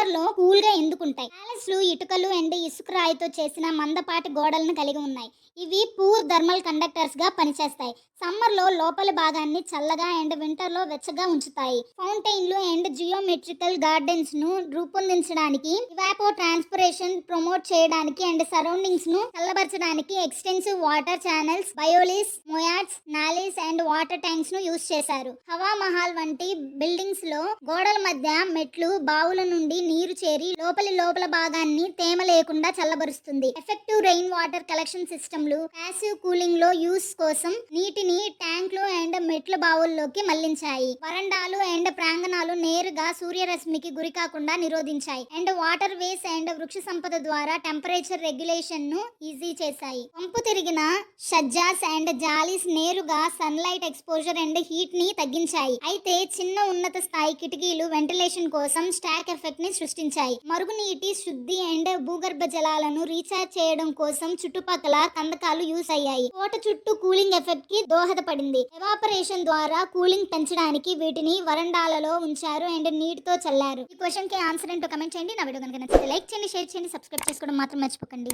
సమ్మర్లో కూల్గా ఎందుకుంటాయి? ప్యాలెస్లు ఇటుకలు అండ్ ఇసుక రాయితో చేసిన మందపాటి గోడలను కలిగి ఉన్నాయి. ఇవి పూర్ థర్మల్ కండక్టర్స్గా పనిచేస్తాయి. సమ్మర్లో లోపలి భాగాన్ని చల్లగా అండ్ వింటర్లో వెచ్చగా ఉంచుతాయి. ఫౌంటైన్లు అండ్ జియోమెట్రికల్ గార్డెన్స్ను రూపొందించడానికి ఇవాపో ట్రాన్స్పరేషన్ ప్రమోట్ చేయడానికి అండ్ సరౌండింగ్స్ను చల్లబరచడానికి extensive water channels బయోలిస్ moats నాలిస్ and water ట్యాంక్స్ను యూస్ చేశారు. హవా మహల్ వంటి బిల్డింగ్స్లో గోడల మధ్య మెట్లు బావుల నుండి నీరు చేరి లోపలి లోపల భాగాన్ని తేమ లేకుండా చల్లబరుస్తుంది. ఎఫెక్టివ్ రెయిన్ వాటర్ కలెక్షన్ సిస్టమ్లు ప్యాసివ్ కూలింగ్లో యూస్ కోసం నీటిని ట్యాంక్ మెట్ల బావుల్లోకి మళ్ళించాయి. వరండాలు అండ్ ప్రాంగణాలు నేరుగా సూర్యరశ్మికి గురి కాకుండా నిరోధించాయి. అండ్ వాటర్ వేస్ అండ్ వృక్ష సంపద ద్వారా టెంపరేచర్ రెగ్యులేషన్ను ఈజీ చేశాయి. పంపు తిరిగిన షజ్జాస్ అండ్ జాలీస్ నేరుగా సన్లైట్ ఎక్స్పోజర్ అండ్ హీట్ని తగ్గించాయి. అయితే చిన్న ఉన్నత స్థాయి కిటికీలు వెంటిలేషన్ కోసం స్టాక్ ఎఫెక్ట్ని సృష్టించాయి. మరుగునీటి శుద్ధి అండ్ భూగర్భ జలాలను రీఛార్జ్ చేయడం కోసం చుట్టుపక్కల కందకాలు యూస్ అయ్యాయి. కోట చుట్టూ కూలింగ్ ఎఫెక్ట్కి దోహదపడింది. ఎవాపరేషన్ ద్వారా కూలింగ్ పెంచడానికి వీటిని వరండాలలో ఉంచారు అండ్ నీటితో చల్లారు. ఈ క్వశ్చన్కి ఆన్సర్ ఏంటో కమెంట్ చేయండి. నా వీడియో కనుక నచ్చితే లైక్ చేయండి షేర్ చేయండి సబ్స్క్రైబ్ చేసుకోవడం మాత్రం మర్చిపోకండి.